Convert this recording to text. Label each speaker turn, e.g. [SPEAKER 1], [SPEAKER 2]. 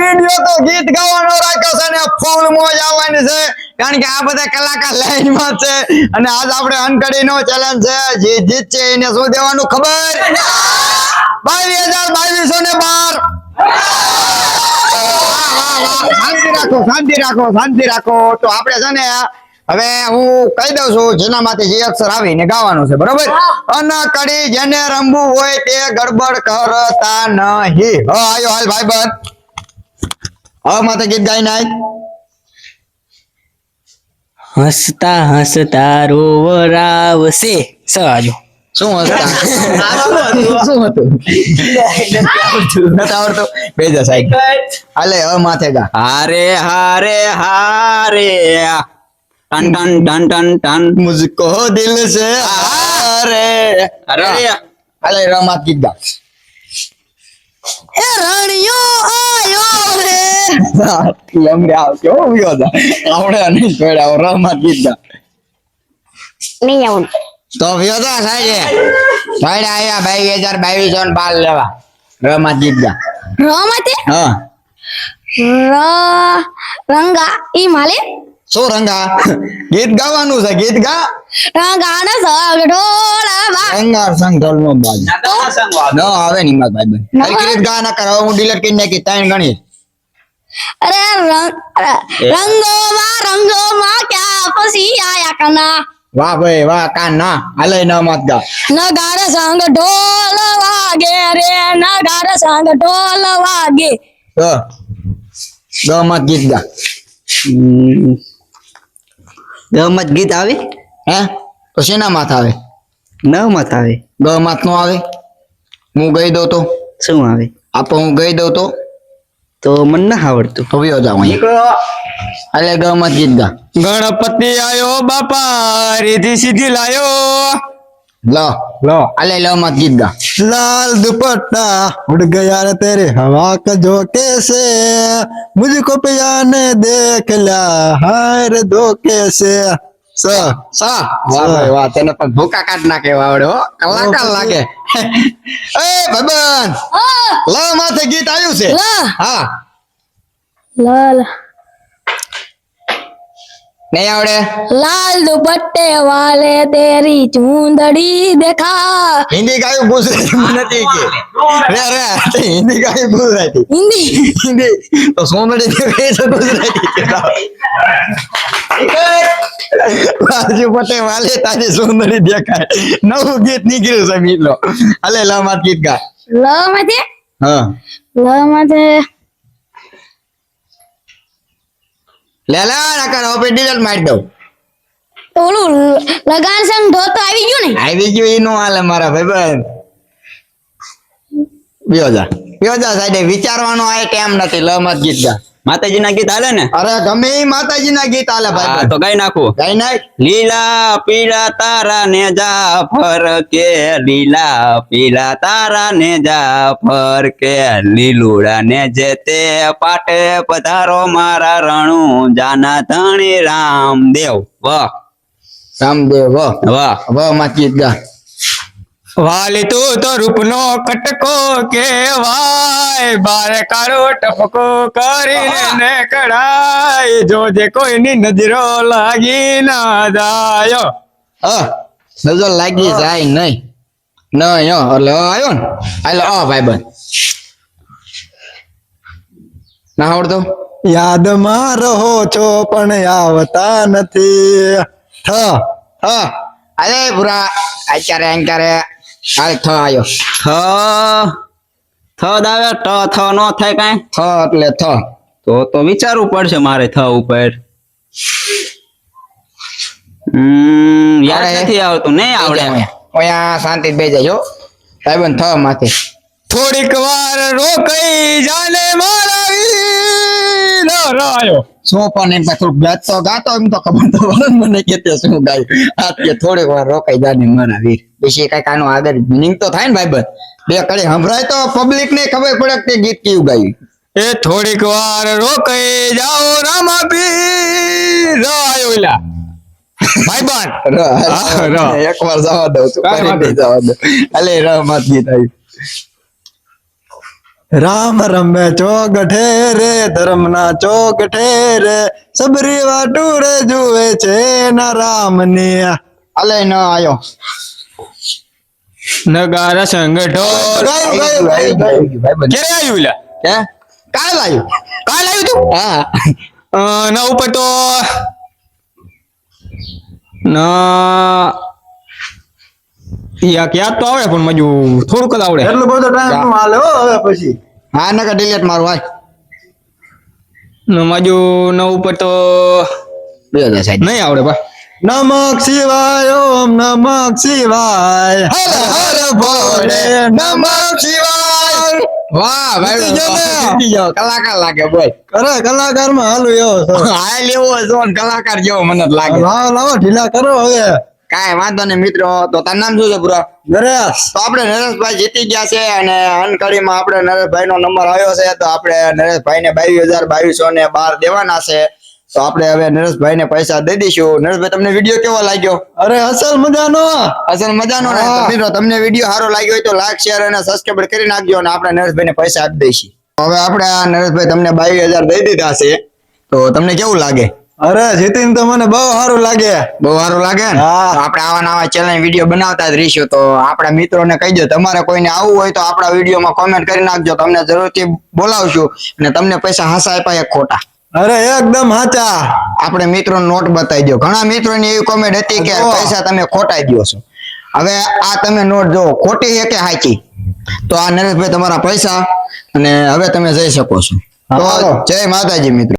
[SPEAKER 1] Video તો ગીત ગાવાનો રાખ્યો છે અને ફૂલ મોજ આવવાની છે. કારણ કે આ બધા કલાકાર લાઈનમાં છે. અને આજ આપણે અનકડી નો ચેલેન્જ છે. જે જીત છે એને શું દેવાનું ખબર? બાવીસ હજાર બાવીસો ને બાર. શાંતિ રાખો શાંતિ રાખો શાંતિ રાખો. તો આપણે છે ને હવે હું કહી દઉં છું જેના માટે જે અક્ષર આવીને ગાવાનું છે બરોબર? અનકડી જેને રમવું હોય તે ગડબડ કરતા નહીં. હા આયો હાલ ભાઈ બન હવે માથે ગીત ગાઈ નાય
[SPEAKER 2] હસતા હસતા રોવરાવશે. સવાજો
[SPEAKER 1] શું હતા? શું હતું? નથી આવડતું. બે જા સાહેબ હાલે હવે માથે ગા.
[SPEAKER 2] હારે હારે હારે. ટન ટન ટન ટન ટન.
[SPEAKER 1] મુઝકો દિલ સે હારે
[SPEAKER 2] અરે.
[SPEAKER 1] હાલે રમાત ગીત ગા.
[SPEAKER 2] એ રણિયો આયો રે.
[SPEAKER 1] લંબે આવ કેવો વિયો હતા આપણે અને છોડ્યા રમાત ગા
[SPEAKER 3] નહીં આવું.
[SPEAKER 1] તો વિયો તો સાહેબ છોડ્યા આયા ભાઈ હજાર બાવીસો ને પાલ લેવા. રમાત ગા
[SPEAKER 3] રમતે?
[SPEAKER 1] હા.
[SPEAKER 3] ર રંગા ઈ માલે?
[SPEAKER 1] શું રંગા? ગીત ગાવાનું છે ગીત ગા?
[SPEAKER 3] રંગાના સંગ ઢોળા બા.
[SPEAKER 1] રંગાર સંગ ઢોલ નો બાજ ન આવે ની માર ભાઈ ભાઈ ગીત ગા ના કર હવે હું ડીલર કરી નાખી ત્રણ ગણી.
[SPEAKER 3] અરે રંગમાં રંગો માં ક્યાં પછી આયા કના?
[SPEAKER 1] વાહ ભાઈ વાહ કાન ના. હાલે ન મત ગા.
[SPEAKER 3] નગાર સંગ ઢોલ વાગે રે નગાર સંગ ઢોલ વાગે
[SPEAKER 1] ગ મત ગીત ગા.
[SPEAKER 2] ગમત ગીત આવે?
[SPEAKER 1] હે? તો શેના માથ આવે?
[SPEAKER 2] ન મત આવે.
[SPEAKER 1] ગ મત નો આવે? હું ગઈ દઉં તો?
[SPEAKER 2] શું આવે?
[SPEAKER 1] આપો હું ગઈ દઉં તો?
[SPEAKER 2] તો મને ના આવડતું.
[SPEAKER 1] તો વિયો જાવ અહીંયા. હાલે ગ મત ગીત ગા.
[SPEAKER 2] ગણપતિ આયો બાપા રીધી સીધી લાયો.
[SPEAKER 1] लो लो अले लो मस्जिद का
[SPEAKER 4] लाल दुपट्टा उड़ गया रे तेरे हवा का झोंके से मुझको पिया ने देख लिया हाय रे धोखे से स
[SPEAKER 1] स वाह भाई वाह तेने पर भूका काटना के वावड़ो कलाकार लागे ए भगवान ला माथे गीत आयु से
[SPEAKER 3] ला
[SPEAKER 1] हां
[SPEAKER 3] लाल
[SPEAKER 1] નહીં આવડે?
[SPEAKER 3] લાલ દુપટ્ટે વાલે તેરી ચુંદડી દેખા
[SPEAKER 1] હિન્દી ગાયું ગુજરાતી નથી કે. રે રે હિન્દી ગાયું ગુજરાતી
[SPEAKER 3] હિન્દી?
[SPEAKER 1] હિન્દી. તો સોમડી કે કે તો ગુજરાતી કે રાજુ વાલે તારી સુંદરી દેખાય. નવું ગીત નીકળ્યું છે મિત્રો અલે લામાત ગીત ગા.
[SPEAKER 3] લામાતે
[SPEAKER 1] હા. લામાતે લેલા નાકા હવે મારી દઉં.
[SPEAKER 3] ઓલું લગાન સંગ ધોતો આવી ગયું ને?
[SPEAKER 1] આવી ગયું એ નો હાલે મારા ભાઈબંધ. બેજા બેજા સાઈડે વિચારવાનો આ ટાઈમ નથી લ મત ગીત ગા.
[SPEAKER 2] માતાજી ના ગીત હાલે ને?
[SPEAKER 1] અરે ગમે ઈ માતાજી ના ગીત હાલે ભાઈ.
[SPEAKER 2] તો ગાઈ નાખું.
[SPEAKER 1] ગાઈ નાખ.
[SPEAKER 2] લીલા પીળા તારા ને જાફર કે લીલા પીળા તારા ને જાફર કે લીલુડા ને જે તે પાટે પધારો મારા રણુ જાના ધણી રામદેવ. વાહ.
[SPEAKER 1] રામદેવ વાહ.
[SPEAKER 2] વાહ.
[SPEAKER 1] વાહમાં ગીત ગા.
[SPEAKER 2] વાલી તું તો રૂપનો કટકો કે વાય બાર કાળો ટપકો કરીને ને કડાય જોજે કોઈની નજરો લાગી ના જાય.
[SPEAKER 1] નજર લાગી જાય નહીં. નહીં એટલે આવ્યો ને. આયલો આ ભાઈ બન. ના આવડતો?
[SPEAKER 4] યાદમાં રહો છો પણ આવતા નથી. થ
[SPEAKER 1] હા. અરે પૂરા અત્યારે અત્યારે હાલ થ આવ્યો
[SPEAKER 2] થ. થ દાવે ટ થ નો થાય કાંઈ.
[SPEAKER 1] થ એટલે થ.
[SPEAKER 2] તો તો વિચારવું પડશે મારે થ ઉપર. હમ
[SPEAKER 1] યાર
[SPEAKER 2] નથી આવતું નહીં આવડે
[SPEAKER 1] ઓયા શાંતિ બે જાય સાહેબન થ માથે.
[SPEAKER 2] થોડીક વાર રોકાઈ જાને મારા વીર. રાયો
[SPEAKER 1] શું પણ એમ થોડુંક ગાતો ગાતો એમ તો ખબર તો મને કે શું ગાય. આ કે થોડીક વાર રોકાઈ જાને મારા વીર. પછી કંઈક આનું આગળ મિનિંગ તો થાય ને ભાઈ બંધ. બે કડી સંભળાય તો પબ્લિક ને ખબર પડે કે ગીત કયું ગાયું.
[SPEAKER 2] એ થોડીક વાર રોકાઈ જાઓ રામા પી રાયો એલા ભાઈ બન
[SPEAKER 1] એક વાર જવા દઉં છું
[SPEAKER 2] કાંઈ
[SPEAKER 1] ફરી જવા દઉં અલે રમત ગીત આવ્યું.
[SPEAKER 4] રામ રમે ચોગ ઠેરે ધર્મ ના ચોક ઠેરે સબરી વાટુરે જુએ છે ના રામ ને
[SPEAKER 1] અલે ન આયો.
[SPEAKER 2] નગાર
[SPEAKER 4] સંગઠો.
[SPEAKER 2] ક્યારે આવ્યું લે?
[SPEAKER 1] હે કાલ આવ્યું
[SPEAKER 2] કાલ આવ્યું તું?
[SPEAKER 1] હા.
[SPEAKER 2] ના ઉપર તો ના યાક યાદ તો આવે પણ મજુ થોડુંક જ આવડે.
[SPEAKER 4] એટલો બધો ટાઈમનું હાલે હવે પછી.
[SPEAKER 1] હા નકર ડિલેટ મારું હાલ.
[SPEAKER 2] ને મજુ ઉપર તો
[SPEAKER 1] બે હજાર સાહેબ
[SPEAKER 2] નહીં આવડે બા.
[SPEAKER 4] નમક શિવાય ઓમ નમક શિવાય.
[SPEAKER 1] હર હર ભોલે નમક શિવાય. વાહ ભાઈ
[SPEAKER 4] જીતી.
[SPEAKER 1] કલાકાર લાગે બોલ.
[SPEAKER 4] અરે કલાકારમાં હાલું એવો છો.
[SPEAKER 1] હા લેવો છો કલાકાર જેવો મને લાગે.
[SPEAKER 4] લાવો લાવો ઢીલા કરો હવે.
[SPEAKER 1] કાંઈ વાંધો નહીં મિત્રો તો તારું નામ શું છે પૂરો?
[SPEAKER 4] નરેશ.
[SPEAKER 1] તો આપણે નરેશભાઈ જીતી ગયા છે અને અનકડીમાં આપણે નરેશભાઈ નો નંબર આવ્યો છે તો આપણે નરેશભાઈ ને બાવીસ હજાર બાવીસો ને બાર દેવાના છે. તો આપણે હવે નરેશભાઈ ને પૈસા દઈ દઈશું. નરેશભાઈ તમને વીડિયો કેવો લાગ્યો?
[SPEAKER 4] અરે અસલ મજાનો.
[SPEAKER 1] અસલ મજાનો મિત્રો તમને વીડિયો સારો લાગ્યો હોય તો લાઈક શેર અને સબસ્ક્રાઈબ કરી નાખજો અને આપણે નરેશભાઈ ને પૈસા આપી દઈશું. હવે આપણે આ નરેશભાઈ તમને બાવીસ હજાર દઈ દીધા છે. તો તમને કેવું લાગે?
[SPEAKER 4] અરે જીતિન તો મને બહુ સારું લાગે.
[SPEAKER 1] બહુ સારું લાગે ને? આપણે આવા નવા ચેનલ વીડિયો બનાવતા જ રહીશું. તો આપણા મિત્રોને કહી દો તમારે કોઈને આવવું હોય તો આપણા વિડીયોમાં કોમેન્ટ કરી નાખજો. તમને જરૂરથી બોલાવશું અને તમને પૈસા હાસા આપ્યા એક ખોટા.
[SPEAKER 4] અરે એકદમ હાચા.
[SPEAKER 1] આપણે મિત્રો નોટ બતાવી દો ઘણા મિત્રોની એવી કોમેન્ટ હતી કે પૈસા તમે ખોટાઈ દો છો. હવે આ તમે નોટ જો ખોટી છે કે હાચી? તો આ નરેશભાઈ તમારા પૈસા અને હવે તમે જઈ શકો છો. તો જય માતાજી મિત્રો.